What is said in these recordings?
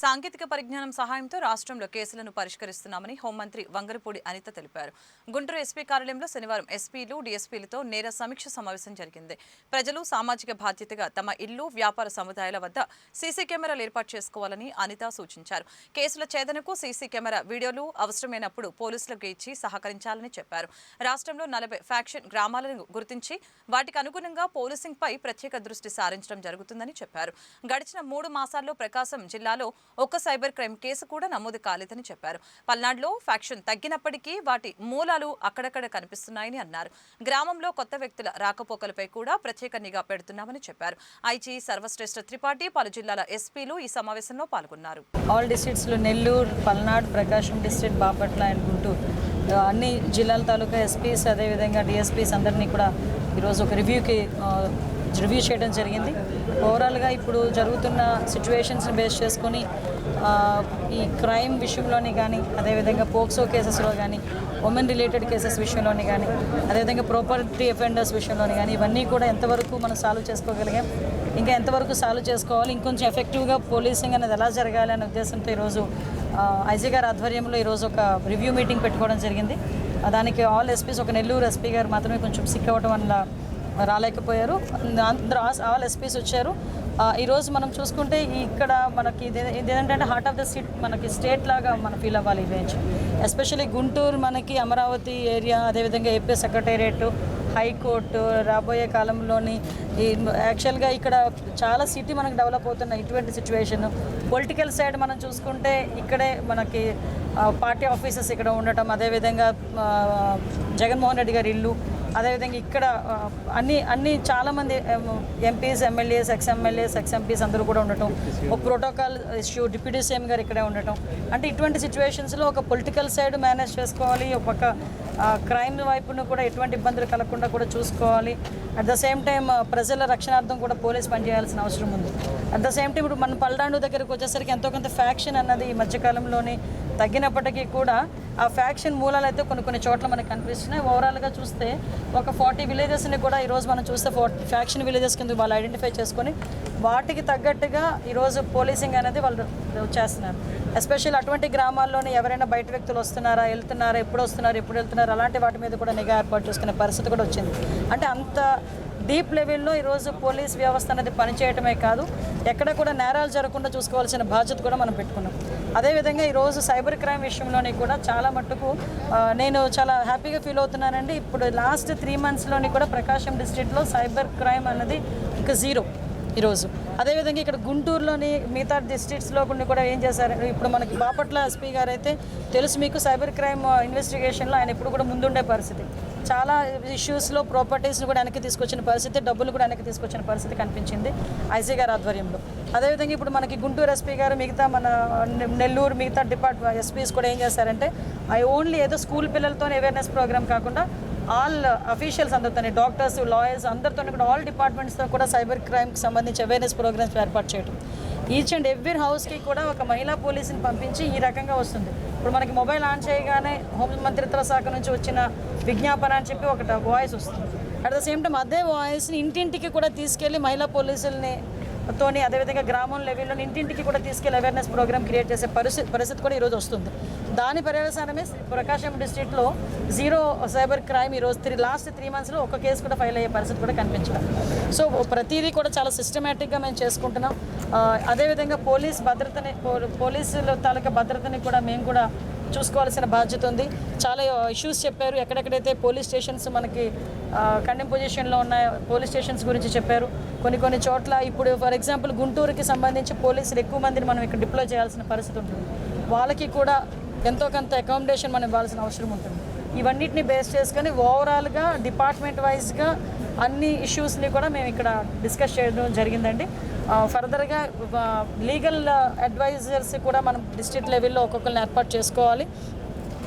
సాంకేతిక పరిజ్ఞానం సహాయంతో రాష్ట్రంలో కేసులను పరిష్కరిస్తున్నామని హోంమంత్రి వంగరపూడి అనిత తెలిపారు. గుంటూరు ఎస్పీ కార్యాలయంలో శనివారం ఎస్పీలు డీఎస్పీలతో నేర సమీక్ష సమావేశం జరిగింది. ప్రజలు సామాజిక బాధ్యతగా తమ ఇల్లు వ్యాపార సముదాయాల వద్ద సీసీ కెమెరాలు ఏర్పాటు చేసుకోవాలని అనిత సూచించారు. కేసుల ఛేదనకు సీసీ కెమెరా వీడియోలు అవసరమైనప్పుడు పోలీసులకు ఇచ్చి సహకరించాలని చెప్పారు. రాష్ట్రంలో నలభై ఫ్యాక్షన్ గ్రామాలను గుర్తించి వాటికి అనుగుణంగా పోలీసింగ్ పై ప్రత్యేక దృష్టి సారించడం జరుగుతుందని చెప్పారు. గడిచిన మూడు మాసాల్లో ప్రకాశం జిల్లాలో ఒక్క సైబర్ క్రైమ్ కేసు కూడా నమోదు కాలేదని చెప్పారు. పల్నాడులో ఫ్యాక్షన్ తగ్గినప్పటికీ వాటి మూలాలు అక్కడక్కడ కనిపిస్తున్నాయని అన్నారు. గ్రామంలో కొత్త వ్యక్తుల రాకపోకలపై కూడా ప్రత్యేక నిఘా పెడుతున్నామని చెప్పారు. ఐజీ సర్వశ్రేష్ఠ త్రిపాఠి పలు జిల్లాల ఎస్పీలు ఈ సమావేశంలో పాల్గొన్నారు. ఆల్ డిస్ట్రిక్ట్స్లో నెల్లూరు పల్నాడు ప్రకాశం డిస్ట్రిక్ట్ బాపట్ల అండ్ గుంటూరు. అన్ని జిల్లాల తాలూకా ఎస్పీస్ అదేవిధంగా డిఎస్పీస్ అందరినీ కూడా ఈరోజు ఒక రివ్యూకి రివ్యూ చేయడం జరిగింది. ఓవరాల్గా ఇప్పుడు జరుగుతున్న సిచ్యువేషన్స్ని బేస్ చేసుకొని ఈ క్రైమ్ విషయంలోని కానీ అదేవిధంగా పోక్సో కేసెస్లో కానీ ఉమెన్ రిలేటెడ్ కేసెస్ విషయంలోని కానీ అదేవిధంగా ప్రాపర్టీ అఫెండర్స్ విషయంలోని కానీ ఇవన్నీ కూడా ఎంతవరకు మనం సాల్వ్ చేసుకోగలిగాం? ఇంకా ఎంతవరకు సాల్వ్ చేసుకోవాలి? ఇంకొంచెం ఎఫెక్టివ్గా పోలీసింగ్ అనేది ఎలా జరగాలి అనే ఉద్దేశంతో ఈరోజు ఐజీ గారి ఆధ్వర్యంలో ఈరోజు ఒక రివ్యూ మీటింగ్ పెట్టుకోవడం జరిగింది. దానికి ఆల్ ఎస్పీస్ ఒక నెల్లూరు ఎస్పీ గారు మాత్రమే కొంచెం సిక్ అవ్వడం వల్ల రాలేకపోయారు. అందరూ ఆల్ ఎస్పీస్ వచ్చారు. ఈరోజు మనం చూసుకుంటే ఇక్కడ మనకి ఇది ఏంటంటే హార్ట్ ఆఫ్ ద సిట్ మనకి స్టేట్ లాగా మనం ఫీల్ అవ్వాలి ఈ ఎస్పెషల్లీ గుంటూరు మనకి అమరావతి ఏరియా అదేవిధంగా ఏపీ సెక్రటేరియట్ హైకోర్టు రాబోయే కాలంలోని ఈ యాక్చువల్గా ఇక్కడ చాలా సిటీ మనకు డెవలప్ అవుతున్న ఇటువంటి సిచ్యువేషన్ పొలిటికల్ సైడ్ మనం చూసుకుంటే ఇక్కడే మనకి పార్టీ ఆఫీసెస్ ఇక్కడ ఉండటం అదేవిధంగా జగన్మోహన్ రెడ్డి గారి ఇల్లు అదేవిధంగా ఇక్కడ అన్ని అన్ని చాలామంది MPs MLAs ex MLAs ex MPs అందరూ కూడా ఉండటం. ఒక ప్రోటోకాల్ ఇష్యూ డిప్యూటీ సీఎం గారు ఇక్కడే ఉండటం. అంటే ఇటువంటి సిచ్యువేషన్స్లో ఒక పొలిటికల్ సైడ్ మేనేజ్ చేసుకోవాలి. ఒక పక్క క్రైమ్ వైపును కూడా ఎటువంటి ఇబ్బందులు కలగకుండా కూడా చూసుకోవాలి. అట్ ద సేమ్ టైం ప్రజల రక్షణార్థం కూడా పోలీస్ పనిచేయాల్సిన అవసరం ఉంది. అట్ ద సేమ్ టైం ఇప్పుడు మన పల్నాడు దగ్గరకు వచ్చేసరికి ఎంతో కొంత ఫ్యాక్షన్ అన్నది ఈ మధ్యకాలంలోని తగ్గినప్పటికీ కూడా ఆ ఫ్యాక్షన్ మూలాలు అయితే కొన్ని కొన్ని చోట్ల మనకు కనిపిస్తున్నాయి. ఓవరాల్గా చూస్తే ఒక ఫార్టీ విలేజెస్ని కూడా ఈరోజు మనం చూస్తే ఫార్టీ ఫ్యాక్షన్ విలేజెస్ కింద వాళ్ళు ఐడెంటిఫై చేసుకొని వాటికి తగ్గట్టుగా ఈరోజు పోలీసింగ్ అనేది వాళ్ళు చేస్తున్నారు. ఎస్పెషల్ అటువంటి గ్రామాల్లోనే ఎవరైనా బయట వ్యక్తులు వస్తున్నారా వెళ్తున్నారా ఎప్పుడు వస్తున్నారు ఎప్పుడు వెళ్తున్నారు అలాంటి వాటి మీద కూడా నిఘా ఏర్పాటు చేసుకునే పరిస్థితి కూడా వచ్చింది. అంటే అంత డీప్ లెవెల్లో ఈరోజు పోలీస్ వ్యవస్థ అనేది పనిచేయటమే కాదు ఎక్కడ కూడా నేరాలు జరగకుండా చూసుకోవాల్సిన బాధ్యత కూడా మనం పెట్టుకున్నాం. అదేవిధంగా ఈరోజు సైబర్ క్రైమ్ విషయంలోని కూడా చాలా మట్టుకు నేను చాలా హ్యాపీగా ఫీల్ అవుతున్నానండి. ఇప్పుడు లాస్ట్ త్రీ మంత్స్లోని కూడా ప్రకాశం డిస్ట్రిక్ట్లో సైబర్ క్రైమ్ అన్నది ఇక జీరో ఈరోజు. అదేవిధంగా ఇక్కడ గుంటూరులోని మిగతా డిస్ట్రిక్ట్స్లో కొన్ని కూడా ఏం చేశారు? ఇప్పుడు మనకి బాపట్ల ఎస్పీ గారు అయితే తెలుసు మీకు సైబర్ క్రైమ్ ఇన్వెస్టిగేషన్లో ఆయన ఇప్పుడు కూడా ముందుండే పరిస్థితి. చాలా ఇష్యూస్లో ప్రాపర్టీస్ని కూడా వెనక్కి తీసుకొచ్చిన పరిస్థితి డబ్బులు కూడా వెనక్కి తీసుకొచ్చిన పరిస్థితి కనిపించింది ఐసీ గారి ఆధ్వర్యంలో. అదేవిధంగా ఇప్పుడు మనకి గుంటూరు ఎస్పీ గారు మిగతా మన నెల్లూరు మిగతా డిపార్ట్మెంట్ ఎస్పీస్ కూడా ఏం చేశారంటే ఐ ఓన్లీ ఏదో స్కూల్ పిల్లలతో అవేర్నెస్ ప్రోగ్రామ్ కాకుండా ఆల్ అఫీషియల్స్ అందరితోనే డాక్టర్స్ లాయర్స్ అందరితో కూడా ఆల్ డిపార్ట్మెంట్స్తో కూడా సైబర్ క్రైమ్కి సంబంధించి అవేర్నెస్ ప్రోగ్రామ్స్ ఏర్పాటు చేయడం ఈచ్ అండ్ ఎవ్రీ హౌస్కి కూడా ఒక మహిళా పోలీసుని పంపించి ఈ రకంగా వస్తుంది. ఇప్పుడు మనకి మొబైల్ ఆన్ చేయగానే హోం మంత్రిత్వ శాఖ నుంచి వచ్చిన విజ్ఞాపన అని చెప్పి ఒక వాయిస్ వస్తుంది. అట్ ద సేమ్ టైం అదే వాయిస్ని ఇంటింటికి కూడా తీసుకెళ్ళి మహిళా పోలీసుల్ని తోని అదేవిధంగా గ్రామం లెవెల్లో ఇంటింటికి కూడా తీసుకెళ్ళి అవేర్నెస్ ప్రోగ్రామ్ క్రియేట్ చేసే పరిస్థితి పరిస్థితి కూడా ఈరోజు వస్తుంది. దాని పర్యవసానమే ప్రకాశం డిస్ట్రిక్ట్లో జీరో సైబర్ క్రైమ్ ఈరోజు త్రీ లాస్ట్ త్రీ మంత్స్లో ఒక కేసు కూడా ఫైల్ అయ్యే పరిస్థితి కూడా కనిపించడం సో ప్రతిదీ కూడా చాలా సిస్టమేటిక్గా మేము చేసుకుంటున్నాం. అదేవిధంగా పోలీస్ భద్రతని పో- పోలీసుల తాలూకా భద్రతని కూడా మేము కూడా చూసుకోవాల్సిన బాధ్యత ఉంది. చాలా ఇష్యూస్ చెప్పారు. ఎక్కడెక్కడైతే పోలీస్ స్టేషన్స్ మనకి కండెమ్ పొజిషన్లో ఉన్న పోలీస్ స్టేషన్స్ గురించి చెప్పారు. కొన్ని కొన్ని చోట్ల ఇప్పుడు ఫర్ ఎగ్జాంపుల్ గుంటూరుకి సంబంధించి పోలీసులు ఎక్కువ మందిని మనం ఇక్కడ డిప్లో చేయాల్సిన పరిస్థితి ఉంటుంది. వాళ్ళకి కూడా ఎంతో కొంత అకామిడేషన్ మనం ఇవ్వాల్సిన అవసరం ఉంటుంది. ఇవన్నిటిని బేస్ చేసుకొని ఓవరాల్గా డిపార్ట్మెంట్ వైజ్గా అన్ని ఇష్యూస్ని కూడా మేము ఇక్కడ డిస్కస్ చేయడం జరిగిందండి. ఫర్దర్గా లీగల్ అడ్వైజర్స్ కూడా మనం డిస్ట్రిక్ట్ లెవెల్లో ఒక్కొక్కరిని ఏర్పాటు చేసుకోవాలి.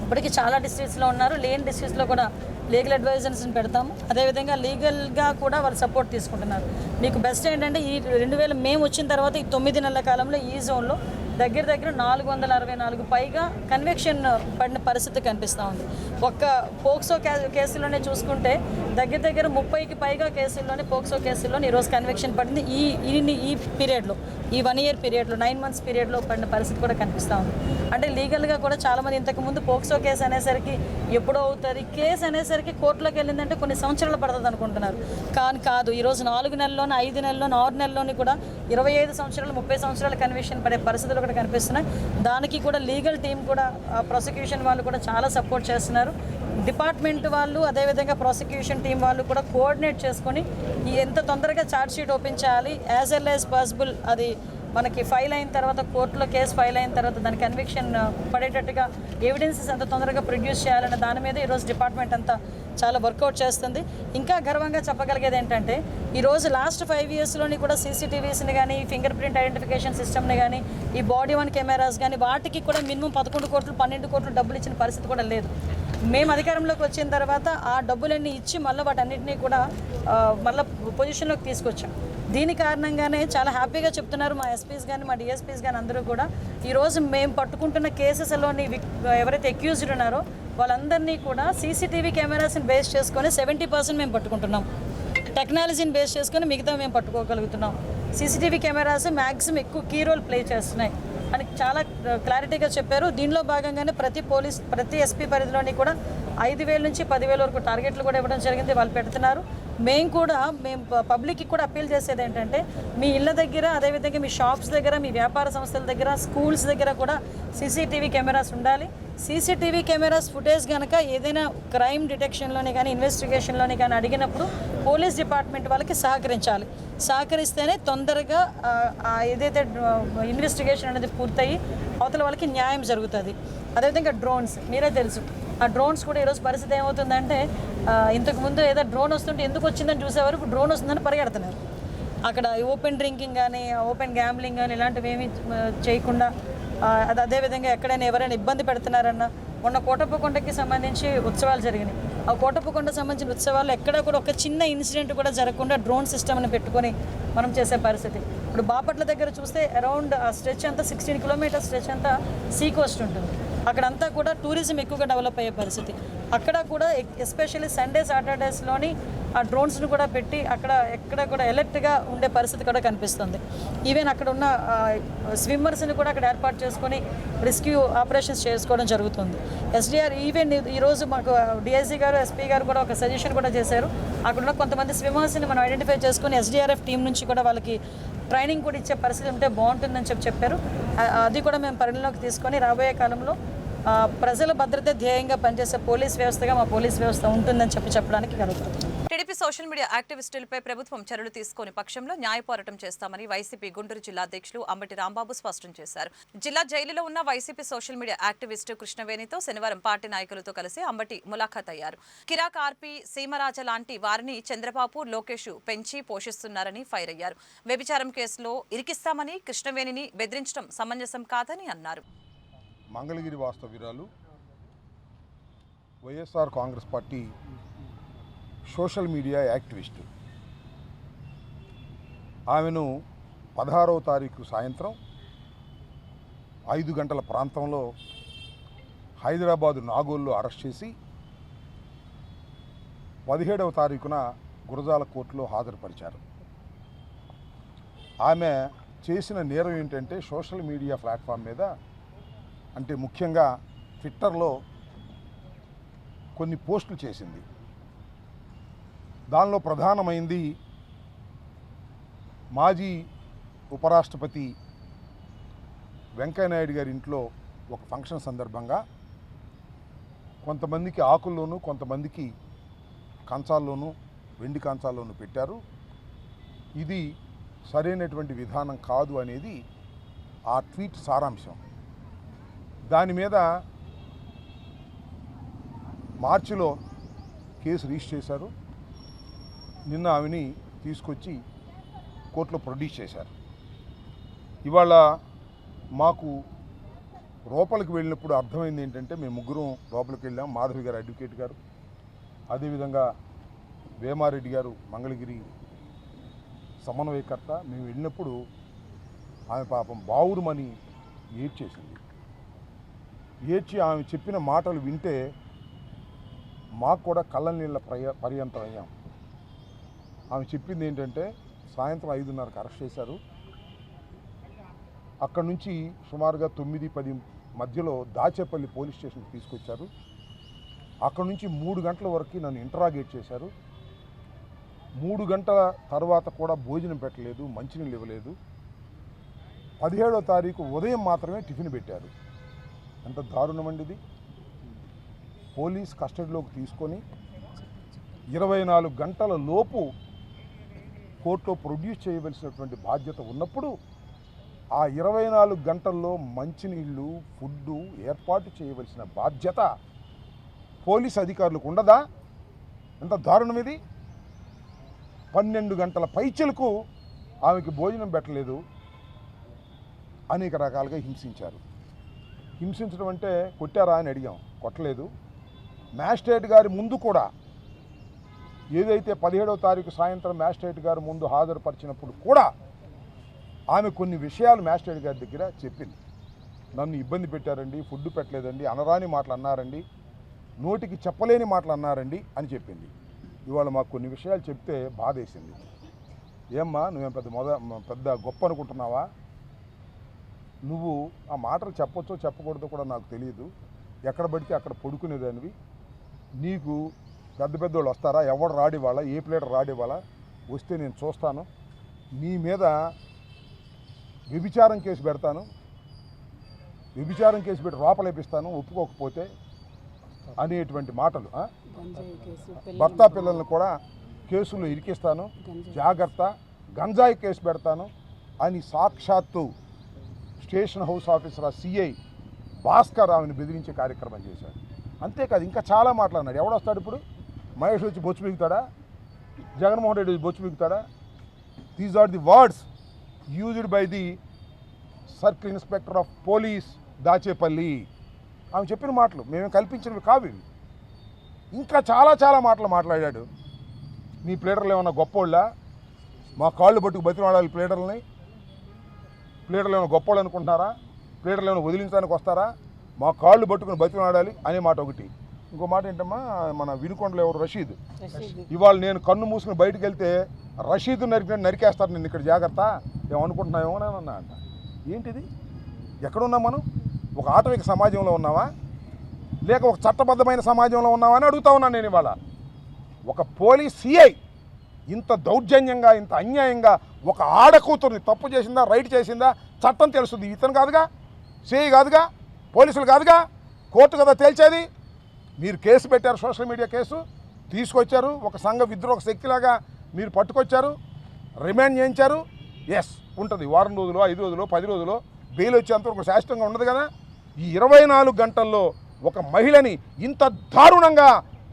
ఇప్పటికీ చాలా డిస్ట్రిక్ట్స్లో ఉన్నారు. లేని డిస్ట్రిక్ట్స్లో కూడా లీగల్ అడ్వైజర్స్ని పెడతాము. అదేవిధంగా లీగల్గా కూడా వాళ్ళు సపోర్ట్ తీసుకుంటున్నారు. మీకు బెస్ట్ ఏంటంటే ఈ రెండు వేల మేము వచ్చిన తర్వాత ఈ తొమ్మిది నెలల కాలంలో ఈ జోన్లో దగ్గర దగ్గర నాలుగు వందల అరవై నాలుగు పైగా కన్వెక్షన్ పడిన పరిస్థితి కనిపిస్తూ ఉంది. ఒక్క పోక్సో కేసుల్లోనే కేసులోనే చూసుకుంటే దగ్గర దగ్గర ముప్పైకి పైగా కేసుల్లోనే పోక్సో కేసుల్లోనే ఈరోజు కన్వెక్షన్ పడింది. ఈ ఈ ఈ పీరియడ్లో ఈ వన్ ఇయర్ పీరియడ్లో నైన్ మంత్స్ పీరియడ్లో పడిన పరిస్థితి కూడా కనిపిస్తూ ఉంది. అంటే లీగల్గా కూడా చాలామంది ఇంతకుముందు పోక్సో కేసు అనేసరికి ఎప్పుడో అవుతుంది. కేసు అనేసరికి కోర్టులోకి వెళ్ళిందంటే కొన్ని సంవత్సరాలు పడుతుంది అనుకుంటున్నారు. కానీ కాదు ఈరోజు నాలుగు నెలల్లోనే ఐదు నెలల్లోనే ఆరు నెలల్లోని కూడా ఇరవై ఐదు సంవత్సరాలు ముప్పై సంవత్సరాల కన్వెక్షన్ పడే పరిస్థితులు కూడా కనిపిస్తున్నాయి. దానికి కూడా లీగల్ టీం కూడా ప్రాసిక్యూషన్ వాళ్ళు కూడా చాలా సపోర్ట్ చేస్తున్నారు. డిపార్ట్మెంట్ వాళ్ళు అదేవిధంగా ప్రాసిక్యూషన్ టీం వాళ్ళు కూడా కోఆర్డినేట్ చేసుకొని ఎంత తొందరగా ఛార్జ్ షీట్ ఓపెన్ చేయాలి యాజ్ వెల్ యాజ్ పాసిబుల్ అది మనకి ఫైల్ అయిన తర్వాత కోర్టులో కేసు ఫైల్ అయిన తర్వాత దాని కన్విక్షన్ పడేటట్టుగా ఎవిడెన్సెస్ ఎంత తొందరగా ప్రొడ్యూస్ చేయాలనే దాని మీద ఈరోజు డిపార్ట్మెంట్ అంతా చాలా వర్కౌట్ చేస్తుంది. ఇంకా గర్వంగా చెప్పగలిగేది ఏంటంటే ఈరోజు లాస్ట్ ఫైవ్ ఇయర్స్లోని కూడా సీసీటీవీస్ని కానీ ఫింగర్ ప్రింట్ ఐడెంటిఫికేషన్ సిస్టమ్ని కానీ ఈ బాడీ వన్ కెమెరాస్ కానీ వాటికి కూడా మినిమం పదకొండు కోట్లు పన్నెండు కోట్లు డబ్బులు ఇచ్చిన పరిస్థితి కూడా లేదు. మేము అధికారంలోకి వచ్చిన తర్వాత ఆ డబ్బులన్నీ ఇచ్చి మళ్ళీ వాటన్నిటినీ కూడా మళ్ళీ పొజిషన్లోకి తీసుకొచ్చాం. దీని కారణంగానే చాలా హ్యాపీగా చెప్తున్నారు మా ఎస్పీస్ కానీ మా డిఎస్పీస్ కానీ అందరూ కూడా. ఈరోజు మేము పట్టుకుంటున్న కేసెస్లోని ఎవరైతే అక్యూజ్డ్ ఉన్నారో వాళ్ళందరినీ కూడా సీసీటీవీ కెమెరాస్ని బేస్ చేసుకొని సెవెంటీ పర్సెంట్ మేము పట్టుకుంటున్నాం. టెక్నాలజీని బేస్ చేసుకొని మిగతా మేము పట్టుకోగలుగుతున్నాం. సీసీటీవీ కెమెరాస్ మ్యాక్సిమం ఎక్కువ కీ రోల్ ప్లే చేస్తున్నాయి. అని చాలా క్లారిటీగా చెప్పారు. దీనిలో భాగంగానే ప్రతి పోలీస్ ప్రతి ఎస్పీ పరిధిలోని కూడా ఐదు వేల నుంచి పదివేల వరకు టార్గెట్లు కూడా ఇవ్వడం జరిగింది. వాళ్ళు పెడుతున్నారు. మేము కూడా మేము ప- పబ్లిక్కి కూడా అప్పీల్ చేసేది ఏంటంటే మీ ఇళ్ళ దగ్గర అదేవిధంగా మీ షాప్స్ దగ్గర మీ వ్యాపార సంస్థల దగ్గర స్కూల్స్ దగ్గర కూడా సీసీటీవీ కెమెరాస్ ఉండాలి. సీసీటీవీ కెమెరాస్ ఫుటేజ్ కనుక ఏదైనా క్రైమ్ డిటెక్షన్లోనే కానీ ఇన్వెస్టిగేషన్లోనే కానీ అడిగినప్పుడు పోలీస్ డిపార్ట్మెంట్ వాళ్ళకి సహకరించాలి. సహకరిస్తేనే తొందరగా ఏదైతే ఇన్వెస్టిగేషన్ అనేది పూర్తయి అవతల వాళ్ళకి న్యాయం జరుగుతుంది. అదేవిధంగా డ్రోన్స్ మీరే తెలుసు. ఆ డ్రోన్స్ కూడా ఈరోజు పరిస్థితి ఏమవుతుందంటే ఇంతకుముందు ఇంతకు ముందు ఏదో డ్రోన్ వస్తుంటే ఎందుకు వచ్చిందని చూసేవారు ఇప్పుడు డ్రోన్ వస్తుందని పరిగెడుతున్నారు. అక్కడ ఓపెన్ డ్రింకింగ్ కానీ ఓపెన్ గ్యాంబ్లింగ్ కానీ ఇలాంటివి ఏమీ చేయకుండా అది అదేవిధంగా ఎక్కడైనా ఎవరైనా ఇబ్బంది పెడుతున్నారన్న మొన్న కోటప్పకొండకి సంబంధించి ఉత్సవాలు జరిగినాయి. ఆ కోటప్పకొండ సంబంధించిన ఉత్సవాలు ఎక్కడ కూడా ఒక చిన్న ఇన్సిడెంట్ కూడా జరగకుండా డ్రోన్ సిస్టమ్ని పెట్టుకొని మనం చేసే పరిస్థితి. ఇప్పుడు బాపట్ల దగ్గర చూస్తే అరౌండ్ ఆ స్ట్రెచ్ అంతా సిక్స్టీన్ కిలోమీటర్ స్ట్రెచ్ అంతా సీ కోస్ట్ ఉంటుంది. అక్కడంతా కూడా టూరిజం ఎక్కువగా డెవలప్ అయ్యే పరిస్థితి. అక్కడ కూడా ఎస్పెషల్లీ సండే సాటర్డేస్లోని ఆ డ్రోన్స్ను కూడా పెట్టి అక్కడ ఎక్కడ కూడా ఎలర్ట్గా ఉండే పరిస్థితి కూడా కనిపిస్తుంది. ఈవెన్ అక్కడ ఉన్న స్విమ్మర్స్ని కూడా అక్కడ ఏర్పాటు చేసుకొని రెస్క్యూ ఆపరేషన్స్ చేసుకోవడం జరుగుతుంది. ఎస్డిఆర్ ఈవెన్ ఈరోజు మాకు డిఎస్సీ గారు ఎస్పీ గారు కూడా ఒక సజెషన్ కూడా చేశారు. అక్కడ ఉన్న కొంతమంది స్విమ్మర్స్ని మనం ఐడెంటిఫై చేసుకొని ఎస్డిఆర్ఎఫ్ టీం నుంచి కూడా వాళ్ళకి ట్రైనింగ్ కూడా ఇచ్చే పరిస్థితి ఉంటే బాగుంటుందని చెప్పి చెప్పారు. అది కూడా మేము పరిగణలోకి తీసుకొని రాబోయే కాలంలో ప్రజల భద్రత ధ్యేయంగా పనిచేసే పోలీస్ వ్యవస్థగా మా పోలీస్ వ్యవస్థ ఉంటుందని చెప్పి చెప్పడానికి కలుగుతుంది. టీడీపీ సోషల్ మీడియా యాక్టివిస్టులపై ప్రభుత్వం చర్యలు తీసుకుని పక్షంలో న్యాయ పోరాటం చేస్తామని వైసీపీ గుంటూరు జిల్లా అధ్యక్షులు అంబటి రాంబాబు స్పష్టం చేశారు. జిల్లా జైలులో ఉన్న వైసీపీ సోషల్ మీడియా యాక్టివిస్టు కృష్ణవేణితో శనివారం పార్టీ నాయకులతో కలిసి అంబటి ములాఖాత్ అయ్యారు. కిరాక్ ఆర్పీ సీమరాజ లాంటి వారిని చంద్రబాబు లోకేష్ పెంచి పోషిస్తున్నారని ఫైర్ అయ్యారు. వ్యభిచారం కేసులో ఇరికిస్తామని కృష్ణవేణిని బెదిరించడం సమంజసం కాదని అన్నారు. Mangalagiri వాస్తవ్యురాలు YSR Congress party social media activist. ఆమెను పదహారవ తారీఖు సాయంత్రం ఐదు గంటల ప్రాంతంలో హైదరాబాదు నాగోల్లో అరెస్ట్ చేసి పదిహేడవ తారీఖున గురజాల కోర్టులో హాజరుపరిచారు. ఆమె చేసిన నేరం ఏంటంటే సోషల్ మీడియా ప్లాట్ఫామ్ మీద అంటే ముఖ్యంగా ట్విట్టర్లో కొన్ని పోస్టులు చేసింది. దానిలో ప్రధానమైంది మాజీ ఉపరాష్ట్రపతి వెంకయ్యనాయుడు గారి ఇంట్లో ఒక ఫంక్షన్ సందర్భంగా కొంతమందికి ఆకుల్లోనూ కొంతమందికి కంచాల్లోనూ వెండి కంచాల్లోనూ పెట్టారు. ఇది సరైనటువంటి విధానం కాదు అనేది ఆ ట్వీట్ సారాంశం. దాని మీద మార్చిలో కేసు రిజిస్టర్ చేశారు. నిన్న ఆమెని తీసుకొచ్చి కోర్టులో ప్రొడ్యూస్ చేశారు. ఇవాళ మాకు లోపలికి వెళ్ళినప్పుడు అర్థమైంది ఏంటంటే మేము ముగ్గురం లోపలికి వెళ్ళాం. మాధవి గారు అడ్వకేట్ గారు. అదేవిధంగా వేమారెడ్డి గారు మంగళగిరి సమన్వయకర్త. మేము వెళ్ళినప్పుడు ఆమె పాపం బావురుమని ఏడ్చేసింది. ఏడ్చి ఆమె చెప్పిన మాటలు వింటే మాకు కూడా కళ్ళ నీళ్ళ పర్య పర్యంతం అయ్యాం ఆమె చెప్పింది ఏంటంటే సాయంత్రం ఐదున్నరకు అరెస్ట్ చేశారు. అక్కడ నుంచి సుమారుగా తొమ్మిది పది మధ్యలో దాచేపల్లి పోలీస్ స్టేషన్కి తీసుకొచ్చారు. అక్కడ నుంచి మూడు గంటల వరకు నన్ను ఇంటరాగేట్ చేశారు. మూడు గంటల తర్వాత కూడా భోజనం పెట్టలేదు మంచినీళ్ళు ఇవ్వలేదు. పదిహేడో తారీఖు ఉదయం మాత్రమే టిఫిన్ పెట్టారు. ఎంత దారుణమండి ఇది. పోలీస్ కస్టడీలోకి తీసుకొని ఇరవై నాలుగు గంటల లోపు కోర్టులో ప్రొడ్యూస్ చేయవలసినటువంటి బాధ్యత ఉన్నప్పుడు ఆ ఇరవై నాలుగు గంటల్లో మంచినీళ్ళు ఫుడ్డు ఏర్పాటు చేయవలసిన బాధ్యత పోలీస్ అధికారులకు ఉండదా? ఎంత దారుణం ఇది? పన్నెండు గంటల పైచలకు ఆమెకి భోజనం పెట్టలేదు. అనేక రకాలుగా హింసించారు. హింసించడం అంటే కొట్టారా అని అడిగాం. కొట్టలేదు. మ్యాజిస్ట్రేట్ గారి ముందు కూడా ఏదైతే పదిహేడవ తారీఖు సాయంత్రం మ్యాజిస్ట్రేట్ గారు ముందు హాజరుపరిచినప్పుడు కూడా ఆమె కొన్ని విషయాలు మ్యాజిస్ట్రేట్ గారి దగ్గర చెప్పింది. నన్ను ఇబ్బంది పెట్టారండి ఫుడ్ పెట్టలేదండి అనరాని మాటలు అన్నారండి నోటికి చెప్పలేని మాటలు అన్నారండి అని చెప్పింది. ఇవాళ మాకు కొన్ని విషయాలు చెప్తే బాధేసింది. ఏమ్మా నువ్వేం పెద్ద మొద పెద్ద గొప్ప అనుకుంటున్నావా? నువ్వు ఆ మాటలు చెప్పొచ్చో చెప్పకూడదో కూడా నాకు తెలియదు ఎక్కడ పడితే అక్కడ పడుకునేదానివి. నీకు పెద్ద పెద్దోళ్ళు వస్తారా? ఎవడు రాడి వాళ్ళ ఏ ప్లేటర్ రాడి వాళ్ళ వస్తే నేను చూస్తాను. నీ మీద వ్యభిచారం కేసు పెడతాను. వ్యభిచారం కేసు పెట్టి లోపలేపిస్తాను ఒప్పుకోకపోతే అనేటువంటి మాటలు? భర్త పిల్లల్ని కూడా కేసుల్లో ఇరికిస్తాను. జాగ్రత్త. గంజాయి కేసు పెడతాను అని సాక్షాత్తు స్టేషన్ హౌస్ ఆఫీసర్ ఆ సిఐ భాస్కర్ ఆమెను బెదిరించే కార్యక్రమం చేశాడు. అంతేకాదు ఇంకా చాలా మాట్లాడినాడు. ఎవడొస్తాడు ఇప్పుడు? మహేష్ వచ్చి బొచ్చు బిగుతాడా జగన్మోహన్ రెడ్డి వచ్చి బొచ్చు బిగుతాడా these are the words used by the circle inspector of police Dachepalli ఆమె చెప్పిన మాటలు మేము కల్పించినవి కావు ఇవి. ఇంకా చాలా చాలా మాటలు మాట్లాడాడు. మీ ప్లేటర్లు ఏమన్నా గొప్పోళ్ళ? మా కాళ్ళు పట్టుకు బతిమాడాలి ప్లేటర్లని. ప్లేటర్లు ఏమైనా గొప్పోళ్ళు అనుకుంటున్నారా? ప్లేటర్లు ఏమైనా వదిలించడానికి వస్తారా? మా కాళ్ళు పట్టుకుని బతిమాడాలి అనే మాట ఒకటి. ఇంకో మాట ఏంటమ్మా మన వినుకొండలో ఎవరు? రషీద్. ఇవాళ నేను కన్ను మూసుకుని బయటికి వెళ్తే రషీద్ నరికి నరికేస్తారు నేను ఇక్కడ జాగ్రత్త. ఏమనుకుంటున్నావేమో అని అన్నా అంట. ఏంటిది? ఎక్కడున్నాం మనం? ఒక ఆటవిక సమాజంలో ఉన్నావా? లేక ఒక చట్టబద్ధమైన సమాజంలో ఉన్నావా అని అడుగుతా ఉన్నాను నేను ఇవాళ. ఒక పోలీస్ సిఐ ఇంత దౌర్జన్యంగా ఇంత అన్యాయంగా ఒక ఆడకూతుర్ని తప్పు చేసిందా రైట్ చేసిందా? చట్టం తెలుస్తుంది. ఇతను కాదుగా సిఐ కాదుగా పోలీసులు కాదుగా కోర్టు కదా తేల్చేది. మీరు కేసు పెట్టారు సోషల్ మీడియా కేసు తీసుకొచ్చారు ఒక సంఘ విద్రోహ శక్తిలాగా మీరు పట్టుకొచ్చారు రిమాండ్ చేయించారు ఎస్ ఉంటుంది. వారం రోజులు ఐదు రోజులు పది రోజులు బెయిల్ వచ్చేంతవరకు శాశ్వతంగా ఉండదు కదా? ఈ ఇరవై నాలుగు గంటల్లో ఒక మహిళని ఇంత దారుణంగా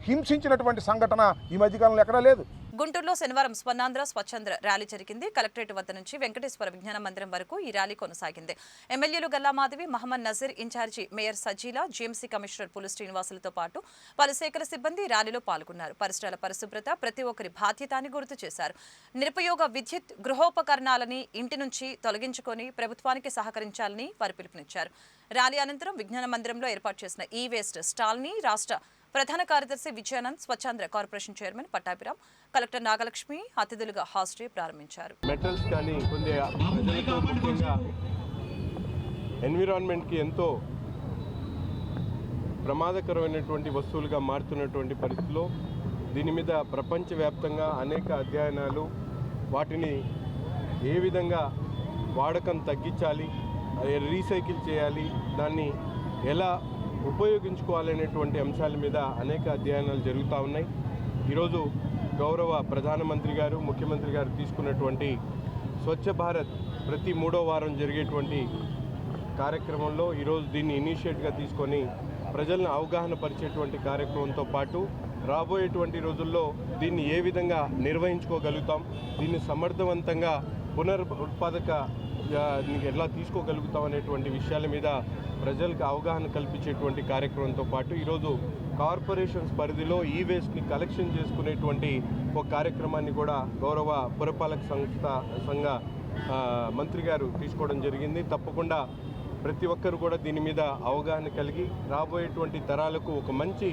హింసించినటువంటి సంఘటన ఈ మధ్యకాలంలో ఎక్కడా లేదు. గుంటూరులో శనివారం స్వర్ణాంధ్ర స్వచ్ఛంద్ర ర్యాలీ జరిగింది. కలెక్టరేట్ వద్ద నుంచి వెంకటేశ్వర విజ్ఞాన మందిరం వరకు ఈ ర్యాలీ కొనసాగింది. ఎమ్మెల్యేలు Galla Madhavi Mohammed Nazeer incharge mayor Sajila GMC commissioner Pulu శ్రీనివాసులతో పాటు పలు శాఖల సిబ్బంది ర్యాలీలో పాల్గొన్నారు. పరిసరాల పరిశుభ్రత ప్రతి ఒక్కరి బాధ్యత అని గుర్తు చేశారు. నిరుపయోగ విద్యుత్ గృహోపకరణాలని ఇంటి నుంచి తొలగించుకొని ప్రభుత్వానికి సహకరించాలని వారు పిలుపునిచ్చారు. ర్యాలీ అనంతరం విజ్ఞాన మందిరంలో ఏర్పాటు చేసిన ఈ వేస్ట్ స్టాల్ని రాష్ట్ర ప్రధాన కార్యదర్శి Vijayanand Swachhandhra corporation chairman Pattabhiram collector Nagalakshmi అతిథులుగా హాజరై ప్రారంభించారు. మెటల్స్ కానీ కొన్ని ఎన్విరాన్మెంట్కి ఎంతో ప్రమాదకరమైనటువంటి వస్తువులుగా మారుతున్నటువంటి పరిస్థితిలో దీని మీద ప్రపంచవ్యాప్తంగా అనేక అధ్యయనాలు వాటిని ఏ విధంగా వాడకం తగ్గించాలి రీసైకిల్ చేయాలి దాన్ని ఎలా ఉపయోగించుకోవాలనేటువంటి అంశాల మీద అనేక అధ్యయనాలు జరుగుతూ ఉన్నాయి. ఈరోజు గౌరవ ప్రధానమంత్రి గారు ముఖ్యమంత్రి గారు తీసుకున్నటువంటి స్వచ్ఛ భారత్ ప్రతి మూడో వారం జరిగేటువంటి కార్యక్రమంలో ఈరోజు దీన్ని ఇనిషియేట్గా తీసుకొని ప్రజలను అవగాహన పరిచేటువంటి కార్యక్రమంతో పాటు రాబోయేటువంటి రోజుల్లో దీన్ని ఏ విధంగా నిర్వహించుకోగలుగుతాం దీన్ని సమర్థవంతంగా పునర్ ఉత్పాదక దీనికి ఎలా తీసుకోగలుగుతాం అనేటువంటి విషయాల మీద ప్రజలకు అవగాహన కల్పించేటువంటి కార్యక్రమంతో పాటు ఈరోజు కార్పొరేషన్స్ పరిధిలో ఈ వేస్ట్ని కలెక్షన్ చేసుకునేటువంటి ఒక కార్యక్రమాన్ని కూడా గౌరవ పురపాలక సంస్థ సంఘ మంత్రి గారు తీసుకోవడం జరిగింది. తప్పకుండా ప్రతి ఒక్కరు కూడా దీని మీద అవగాహన కలిగి రాబోయేటువంటి తరాలకు ఒక మంచి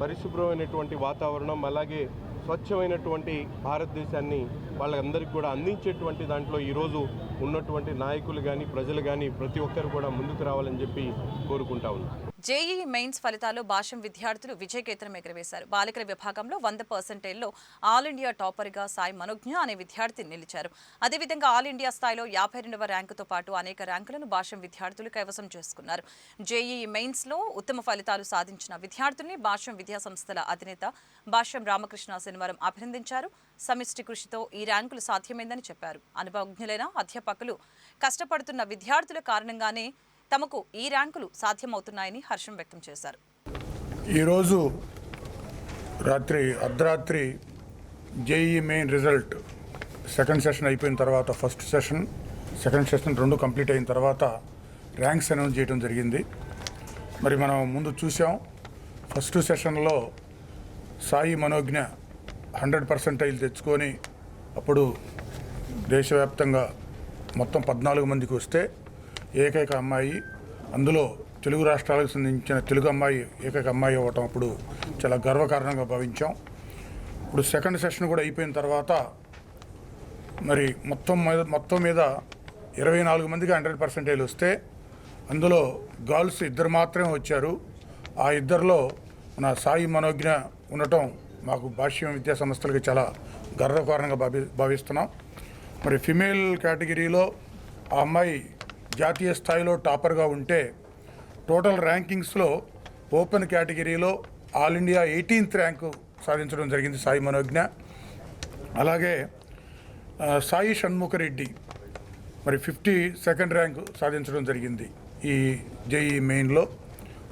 పరిశుభ్రమైనటువంటి వాతావరణం అలాగే స్వచ్ఛమైనటువంటి భారతదేశాన్ని వాళ్ళందరికీ కూడా అందించేటువంటి దాంట్లో ఈరోజు ఉన్నటువంటి నాయకులు కానీ ప్రజలు కానీ ప్రతి ఒక్కరు కూడా ముందుకు రావాలని చెప్పి కోరుకుంటా ఉన్నాను జేఈఈ మెయిన్స్ ఫలితాలు భాష్యం విద్యార్థులు విజయకేతనం ఎగరవేశారు. బాలికల విభాగంలో వంద పర్సెంటేజ్లో ఆల్ ఇండియా టాపర్గా సాయి మనోజ్ఞ అనే విద్యార్థి నిలిచారు. అదేవిధంగా ఆల్ ఇండియా స్థాయిలో యాభై రెండవ ర్యాంకుతో పాటు అనేక ర్యాంకులను భాష్యం విద్యార్థులు కైవసం చేసుకున్నారు. జేఈఈ మెయిన్స్లో ఉత్తమ ఫలితాలు సాధించిన విద్యార్థుల్ని భాష్యం విద్యా సంస్థల అధినేత భాష్యం రామకృష్ణ శనివారం అభినందించారు. సమిష్టి కృషితో ఈ ర్యాంకులు సాధ్యమైందని చెప్పారు. అనుభవజ్ఞులైన అధ్యాపకులు కష్టపడుతున్న విద్యార్థుల కారణంగానే తమకు ఈ ర్యాంకులు సాధ్యమవుతున్నాయని హర్షం వ్యక్తం చేశారు. ఈరోజు రాత్రి అర్ధరాత్రి JEE main result second session అయిపోయిన తర్వాత ఫస్ట్ సెషన్ సెకండ్ సెషన్ రెండు కంప్లీట్ అయిన తర్వాత ర్యాంక్స్ అనౌన్స్ చేయడం జరిగింది. మరి మనం ముందు చూసాం ఫస్ట్ సెషన్లో సాయి మనోజ్ఞ హండ్రెడ్ పర్సెంటైల్ తెచ్చుకొని అప్పుడు దేశవ్యాప్తంగా మొత్తం పద్నాలుగు మందికి వస్తే ఏకైక అమ్మాయి అందులో తెలుగు రాష్ట్రాలకు సంబంధించిన తెలుగు అమ్మాయి ఏకైక అమ్మాయి అవ్వటం అప్పుడు చాలా గర్వకారణంగా భావించాం. ఇప్పుడు సెకండ్ సెషన్ కూడా అయిపోయిన తర్వాత మరి మొత్తం మీద మొత్తం మీద ఇరవై నాలుగు మందికి హండ్రెడ్ పర్సెంటేజ్ వస్తే అందులో గర్ల్స్ ఇద్దరు మాత్రమే వచ్చారు. ఆ ఇద్దరిలో మన సాయి మనోజ్ఞ ఉండటం మాకు భాష్యం విద్యా సంస్థలకి చాలా గర్వకారణంగా భావి భావిస్తున్నాం. మరి ఫిమేల్ కేటగిరీలో ఆ అమ్మాయి జాతీయ స్థాయిలో టాపర్గా ఉంటే టోటల్ ర్యాంకింగ్స్లో ఓపెన్ కేటగిరీలో ఆల్ ఇండియా ఎయిటీన్త్ ర్యాంకు సాధించడం జరిగింది సాయి మనోజ్ఞ. అలాగే సాయి షణ్ముఖరెడ్డి మరి ఫిఫ్టీ సెకండ్ ర్యాంకు సాధించడం జరిగింది ఈ జేఈ మెయిన్లో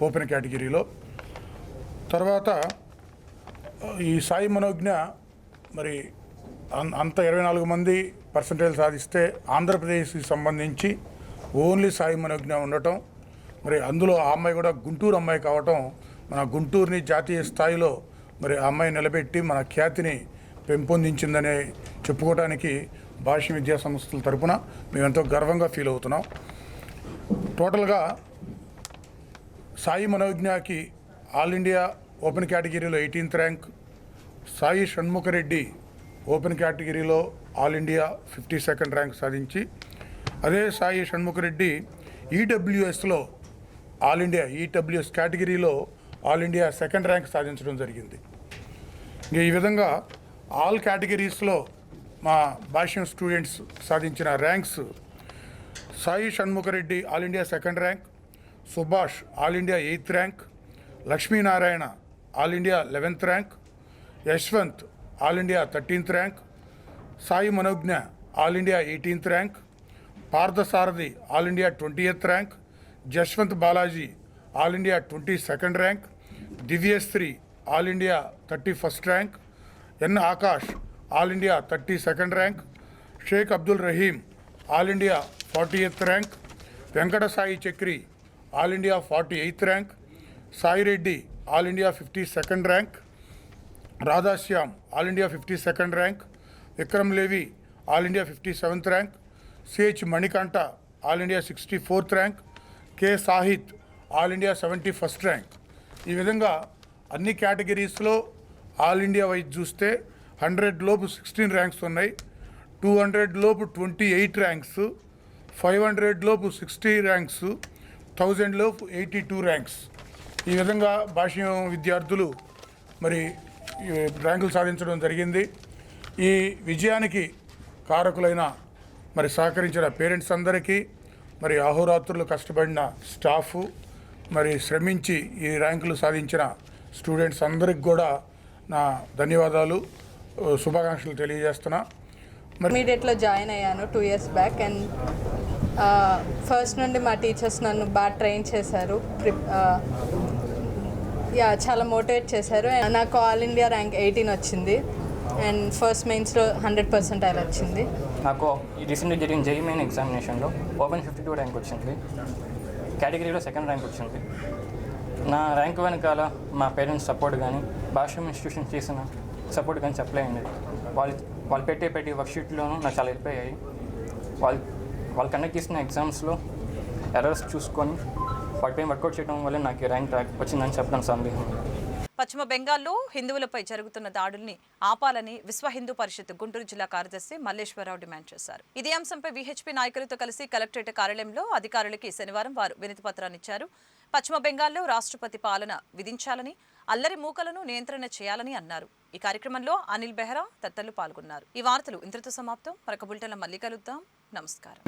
ఓపెన్ కేటగిరీలో. తర్వాత ఈ సాయి మనోజ్ఞ మరి అన్- అంత ఇరవై నాలుగు మంది పర్సంటేజ్ సాధిస్తే ఆంధ్రప్రదేశ్కి సంబంధించి ఓన్లీ సాయి మనోజ్ఞ ఉండటం. మరి అందులో ఆ అమ్మాయి కూడా గుంటూరు అమ్మాయి కావటం మన గుంటూరుని జాతీయ స్థాయిలో మరి ఆ అమ్మాయి నిలబెట్టి మన ఖ్యాతిని పెంపొందించిందనే చెప్పుకోవడానికి భాష విద్యా సంస్థల తరపున మేము ఎంతో గర్వంగా ఫీల్ అవుతున్నాం. టోటల్గా సాయి మనోజ్ఞకి ఆల్ ఇండియా ఓపెన్ కేటగిరీలో eighteenth rank. Sai Shanmukhareddy open కేటగిరీలో all India fifty second rank సాధించి అదే సాయి షణ్ముఖరెడ్డి ఈడబ్ల్యూఎస్లో ఆల్ ఇండియా ఈడబ్ల్యూఎస్ కేటగిరీలో ఆల్ ఇండియా సెకండ్ ర్యాంక్ సాధించడం జరిగింది. ఇంక ఈ విధంగా ఆల్ కేటగిరీస్లో మా భాష్యం స్టూడెంట్స్ సాధించిన ranks Sai Shanmukha Reddy all India second rank Subhash all India eighth rank Lakshminarayana all India eleventh rank Yashwanth all India thirteenth rank Sai Manogna all India eighteenth rank Parthasarathi all India twentieth rank Jashwanth Balaji all India twenty second rank Divyasri all India thirty first rank N Akash all India thirty second rank Sheikh Abdul Rahim all India forty eighth rank Venkata Sai Chakri all India forty eighth rank Sai Reddy all India fifty second rank Radhashyam all India fifty second rank Vikram Levi all India fifty seventh rank CH Manikanta all India sixty fourth rank K Sahith all India seventy first rank. ఈ విధంగా అన్ని కేటగిరీస్లో all India wise చూస్తే hundred లోపు sixteen ranks ఉన్నాయి two hundred లోపు twenty eight ranks five hundred లోపు sixty ranks thousand లోపు ఎయిటీ టూ ర్యాంక్స్. ఈ విధంగా భాష్యం విద్యార్థులు మరి ఈ ర్యాంకులు సాధించడం జరిగింది. ఈ విజయానికి కారకులైన మరి సహకరించిన పేరెంట్స్ అందరికీ మరి అహోరాత్రులు కష్టపడిన స్టాఫ్ మరి శ్రమించి ఈ ర్యాంకులు సాధించిన స్టూడెంట్స్ అందరికి కూడా నా ధన్యవాదాలు. శుభాకాంక్షలు తెలియజేస్తున్నా. ఇమీడియట్లో జాయిన్ అయ్యాను two years back and first నుండి మా టీచర్స్ నన్ను బాగా ట్రైన్ చేశారు. Uh, యా చాలా మోటివేట్ చేశారు. నాకు ఆల్ ఇండియా ర్యాంక్ ఎయిటీన్ వచ్చింది. అండ్ ఫస్ట్ మెయిన్స్లో హండ్రెడ్ పర్సెంట్ అలా వచ్చింది. నాకు ఈ రీసెంట్గా జరిగిన జేఈ మెయిన్ ఎగ్జామినేషన్లో ఓపెన్ ఫిఫ్టీ టూ ర్యాంక్ వచ్చింది. కేటగిరీలో సెకండ్ ర్యాంక్ వచ్చింది. నా ర్యాంక్ వెనకాల మా పేరెంట్స్ సపోర్ట్ కానీ భాష్యం ఇన్స్టిట్యూషన్ చేసిన సపోర్ట్ కానీ సప్లై అయింది. వాళ్ళు వాళ్ళు పెట్టే పెట్టే వర్క్షీట్లోనూ నాకు చాలా హెల్ప్ అయ్యాయి. వాళ్ళు వాళ్ళు కండక్ట్ చేసిన ఎగ్జామ్స్లో ఎర్రర్స్ చూసుకొని వాటిపై వర్కౌట్ చేయడం వల్ల నాకు ర్యాంక్ వచ్చిందని చెప్పడం సందేహం పశ్చిమ బెంగాల్లో హిందువులపై జరుగుతున్న దాడుల్ని ఆపాలని విశ్వ హిందూ పరిషత్ గుంటూరు జిల్లా కార్యదర్శి మల్లేశ్వరరావు డిమాండ్ చేశారు. ఇదే అంశంపై విహెచ్పి నాయకులతో కలిసి కలెక్టరేట్ కార్యాలయంలో అధికారులకి శనివారం వారు వినతి పత్రాన్ని ఇచ్చారు. పశ్చిమ బెంగాల్లో రాష్ట్రపతి పాలన విధించాలని అల్లరి మూకలను నియంత్రణ చేయాలని అన్నారు. ఈ కార్యక్రమంలో అనిల్ బెహ్రా తదితరులు పాల్గొన్నారు. ఈ వార్తలు ఇంతటితో సమాప్తం. మరొక బులెటిన్లో మళ్ళీ కలుద్దాం. నమస్కారం.